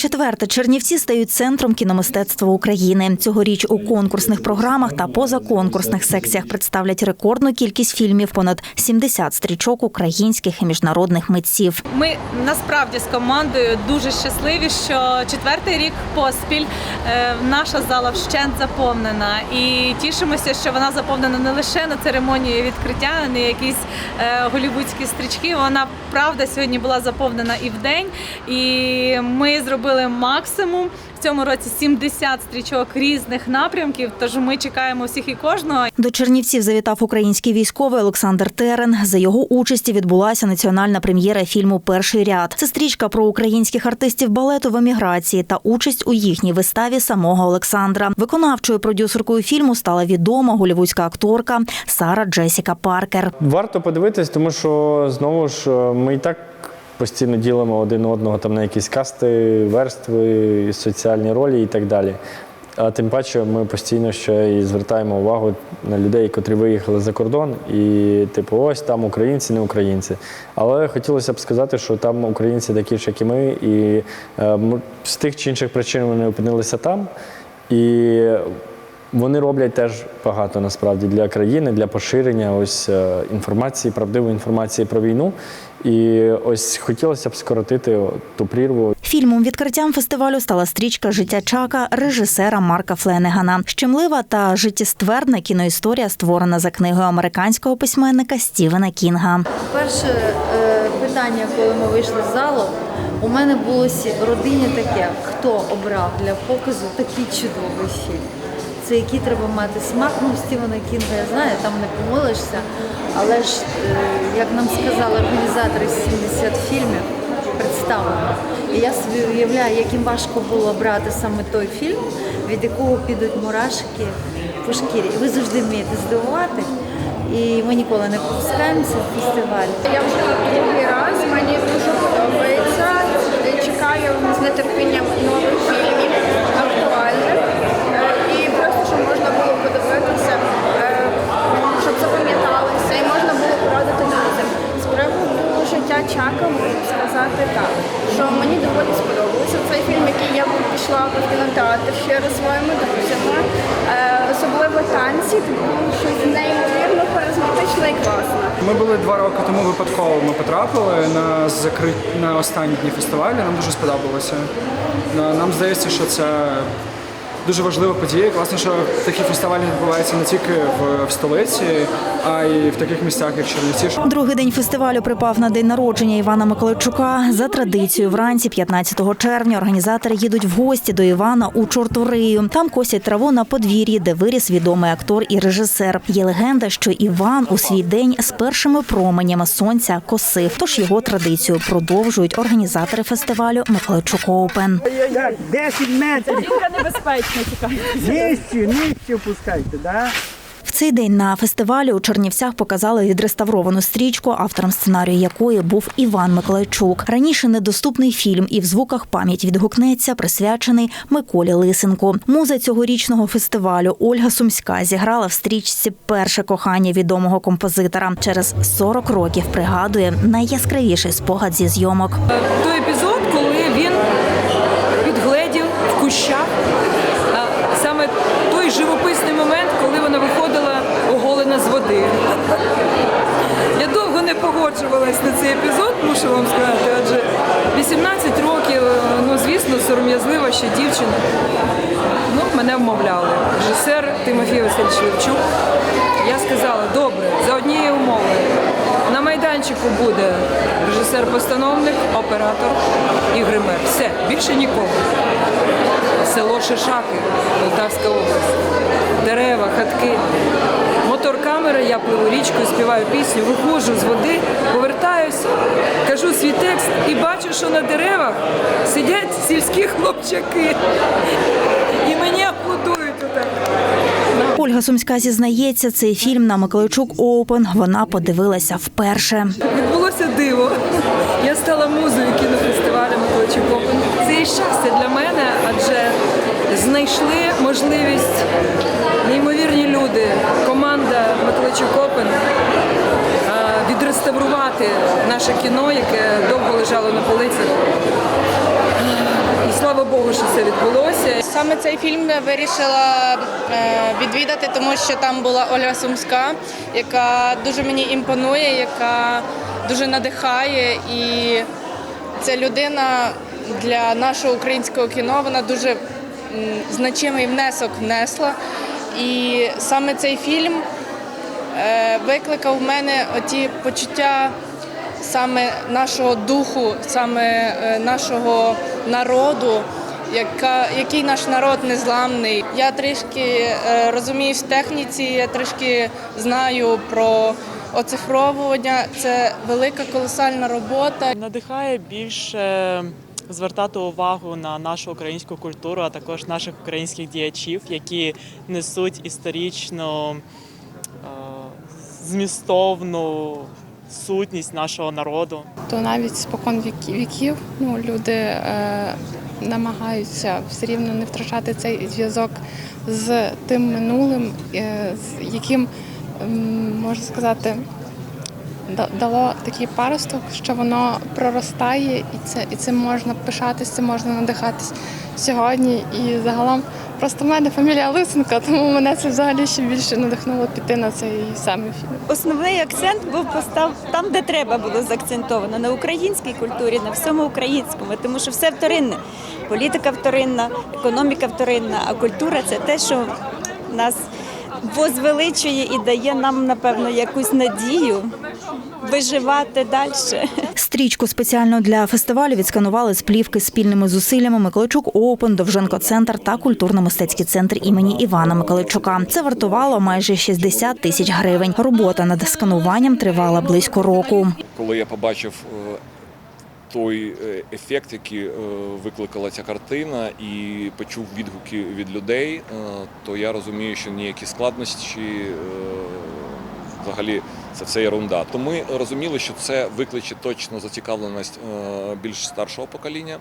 Вчетверте Чернівці стають центром кіномистецтва України. Цьогоріч у конкурсних програмах та позаконкурсних секціях представлять рекордну кількість фільмів понад 70 стрічок українських і міжнародних митців. Ми насправді з командою дуже щасливі, що четвертий рік поспіль е, наша зала вщент заповнена. І тішимося, що вона заповнена не лише на церемонії відкриття, не якісь е, голівудські стрічки. Вона правда сьогодні була заповнена і вдень. І ми зробили максимум. В цьому році 70 стрічок різних напрямків. Тож ми чекаємо всіх і кожного. До Чернівців завітав український військовий Олександр Терен. За його участі відбулася національна прем'єра фільму Перший ряд. Це стрічка про українських артистів балету в еміграції та участь у їхній виставі самого Олександра. Виконавчою продюсеркою фільму стала відома голівудська акторка Сара Джесіка Паркер. Варто подивитись, тому що знову ж е, ми і так постійно ділимо один одного там на якісь касти, верстви, соціальні ролі і так далі. А тим паче ми постійно ще і звертаємо увагу на людей, котрі виїхали за кордон, і типу, ось там українці, не українці. Але хотілося б сказати, що там українці такі ж, як і ми, і е, з тих чи інших причин вони опинилися там. І вони роблять теж багато насправді для країни, для поширення ось е, інформації, правдивої інформації про війну. І ось хотілося б скоротити ту прірву. Фільмом відкриттям фестивалю стала стрічка Життя Чака режисера Марка Фленегана. Щемлива та життєствердна кіноісторія створена за книгою американського письменника Стівена Кінга. Перше е, питання, коли ми вийшли з залу, у мене було сі- в родині таке, хто обрав для показу такий чудовий фільм. Це який треба мати смак. Ну, Стівена Кінга, я знаю, там не помилишся. Але ж, е, як нам сказали організатори 70 фільмів, представлено. І я собі уявляю, яким важко було брати саме той фільм, від якого підуть мурашки по шкірі. І ви завжди вмієте здивувати. І ми ніколи не пропускаємося в фестиваль. Я вже другий раз, мені дуже подобається. Чекаю з нетерпінням нових фільмів, актуальних. Е, І просто щоб можна було подивитися, е, щоб запам'яталися і можна було порадити друзям. З приводу життя Чака можу сказати так, що мені доволі сподобався цей фільм, який я пішла в кінотеатр ще раз зі своїми друзями. Е, Особливо танці, тут було щось неймовірно харизматичне і класне. Ми були два роки тому випадково. Ми потрапили на закрит... на останні дні фестивалю. Нам дуже сподобалося. Нам здається, що це дуже важлива подія. Класно, що такі фестивалі відбуваються не тільки в столиці, а й в таких місцях, як Чернівці. Другий день фестивалю припав на день народження Івана Миколайчука. За традицією, вранці 15 червня організатори їдуть в гості до Івана у Чорторию. Там косять траву на подвір'ї, де виріс відомий актор і режисер. Є легенда, що Іван у свій день з першими променями сонця косив. Тож його традицію продовжують організатори фестивалю Миколайчук Оупен. 10 метрів. небезпечно тікає. Нижче, нижче опускайте, да? Цей день на фестивалі у Чернівцях показали відреставровану стрічку, автором сценарію якої був Іван Миколайчук. Раніше недоступний фільм і в звуках пам'ять відгукнеться, присвячений Миколі Лисенку. Муза цьогорічного фестивалю Ольга Сумська зіграла в стрічці перше кохання відомого композитора. Через 40 років пригадує найяскравіший спогад зі зйомок. той епізод, коли він підгледів в кущах а, саме той живописний момент, коли вона виходила оголена з води. Я довго не погоджувалась на цей епізод, мушу вам сказати, адже 18 років, ну звісно, сором'язлива ще дівчина. Ну, мене вмовляли. Режисер Тимофій Васильович Левчук. Я сказала, добре, за однієї умови. На майданчику буде режисер-постановник, оператор і гример. Все, більше нікого. Село Шишаки, Полтавська область. Дерева, хатки. Мотор камера, я пливу річкою, співаю пісню, виходжу з води, повертаюсь, кажу свій текст і бачу, що на деревах сидять сільські хлопчаки. І мені аплодують отак. Ольга Сумська зізнається, цей фільм на Миколайчук Оупен вона подивилася вперше. Відбулося диво. Я стала музою кінофестивалю Миколайчук Open. Це і щастя для мене, адже знайшли можливість неймовірні люди, команда Миколайчук Open а, відреставрувати наше кіно, яке довго лежало на полицях. І слава Богу, що це відбулося. Саме цей фільм я вирішила е, відвідати, тому що там була Ольга Сумська, яка дуже мені імпонує, яка дуже надихає. І ця людина для нашого українського кіно вона дуже значимий внесок внесла. І саме цей фільм викликав в мене оті почуття саме нашого духу, саме е, нашого народу, яка, який наш народ незламний. Я трішки е, розуміюсь в техніці, я трішки знаю про оцифровування. Це велика колосальна робота. Надихає більше звертати увагу на нашу українську культуру, а також наших українських діячів, які несуть історично е, змістовну сутність нашого народу. То навіть спокон віків ну, люди е, намагаються все рівно не втрачати цей зв'язок з тим минулим, е, з яким, можна сказати, дало такий паросток, що воно проростає, і це і цим можна пишатись, цим можна надихатись сьогодні. І загалом просто в мене фамілія Лисенка, тому мене це взагалі ще більше надихнуло піти на цей самий фільм. Основний акцент був постав там, де треба було заакцентовано на українській культурі, на всьому українському, тому що все вторинне. Політика вторинна, економіка вторинна, а культура це те, що нас возвеличує і дає нам, напевно, якусь надію виживати далі. Стрічку спеціально для фестивалю відсканували з плівки спільними зусиллями Миколайчук Оупен, Довженко Центр та культурно-мистецький центр імені Івана Миколайчука. Це вартувало майже 60 тисяч гривень. Робота над скануванням тривала близько року. коли я побачив е, той е, ефект, який е, викликала ця картина, і почув відгуки від людей, то я розумію, що ніякі складнощі е, взагалі це все ерунда. То ми розуміли, що це викличе точно зацікавленість е, більш старшого покоління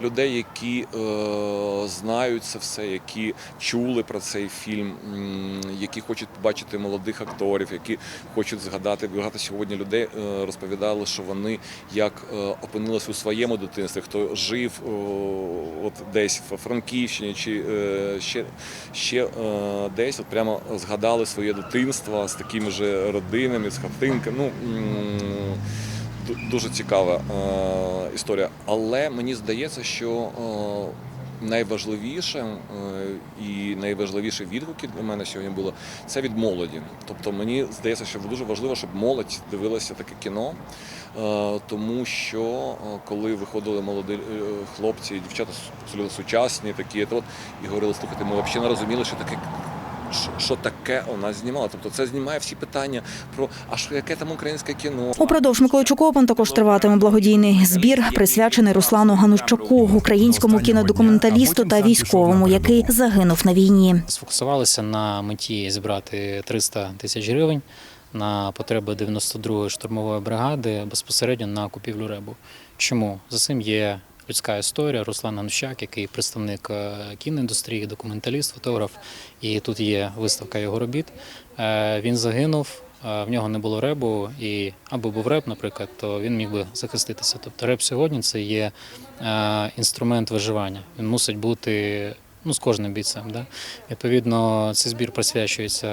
людей, які е, знають це все, які чули про цей фільм, які хочуть побачити молодих акторів, які хочуть згадати. Багато сьогодні людей е, розповідали, що вони як опинились у своєму дитинстві, хто жив от десь в Франківщині чи ще, ще десь, от прямо згадали своє дитинство з такими ж родинами, з хатинками. Ну, дуже цікава е, історія. Але мені здається, що е, найважливіше е, і найважливіші відгуки для мене сьогодні було це від молоді. Тобто мені здається, що дуже важливо, щоб молодь дивилася таке кіно, тому що коли виходили молоді хлопці і дівчата сучасні, такі от, і говорили, слухайте, ми взагалі не розуміли, що таке. Що- таке у нас знімало? Тобто це знімає всі питання про а що яке там українське кіно? Упродовж Миколайчук Опен також триватиме благодійний збір, присвячений Руслану Ганущаку, українському кінодокументалісту та військовому, який загинув на війні. Сфокусувалися на меті зібрати 300 тисяч гривень на потреби 92-ї штурмової бригади безпосередньо на купівлю ребу. Чому за цим є людська історія? Руслан Анущак, який представник е, кіноіндустрії, документаліст, фотограф, і тут є виставка його робіт. Е, Він загинув. е, В нього не було ребу, і аби був реб, наприклад, то він міг би захиститися. Тобто реб сьогодні це є інструмент виживання. Він мусить бути ну, з кожним бійцем. Да? Відповідно, цей збір присвячується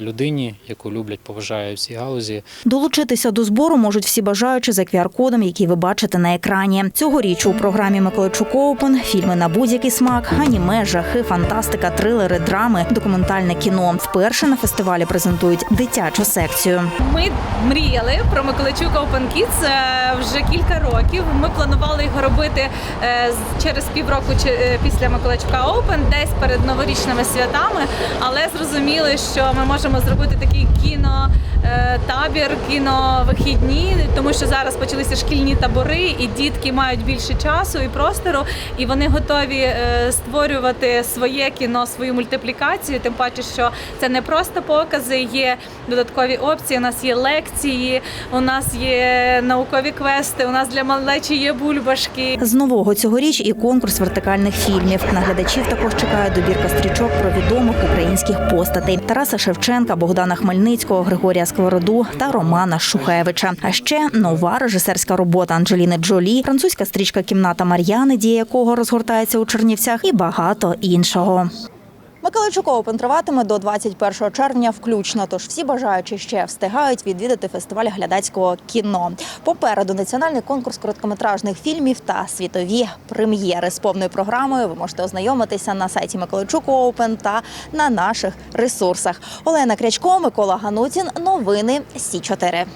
людині, яку люблять, поважають в цій галузі. Долучитися до збору можуть всі бажаючі за QR-кодом, який ви бачите на екрані. Цьогоріч у програмі Миколайчук Оупен фільми на будь-який смак, аніме, жахи, фантастика, трилери, драми, документальне кіно. Вперше на фестивалі презентують дитячу секцію. Ми мріяли про Миколайчук Open Kids е, вже кілька років. Ми планували його робити е, з- через півроку чи- е, після Миколайчука Open, десь перед новорічними святами, але зрозуміли, що ми можемо зробити такий кіно. е, кіновихідні, тому що зараз почалися шкільні табори, і дітки мають більше часу і простору, і вони готові е, створювати своє кіно, свою мультиплікацію. Тим паче, що це не просто покази, є додаткові опції. У нас є лекції, у нас є наукові квести, у нас для малечі є бульбашки. З нового цьогоріч і конкурс вертикальних фільмів. Наглядачів також також чекає добірка стрічок про відомих українських постатей Тараса Шевченка, Богдана Хмельницького, Григорія Сковороду та Романа Шухевича. А ще нова режисерська робота Анджеліни Джолі, французька стрічка Кімната Мар'яни, дія якого розгортається у Чернівцях, і багато іншого. Миколайчук Оупен триватиме до 21 червня включно. Тож всі бажаючі ще встигають відвідати фестиваль глядацького кіно. Попереду національний конкурс короткометражних фільмів та світові прем'єри з повною програмою. Ви можете ознайомитися на сайті Миколайчук Оупен та на наших ресурсах. Олена Крячко, Микола Ганутін. Новини Сі 4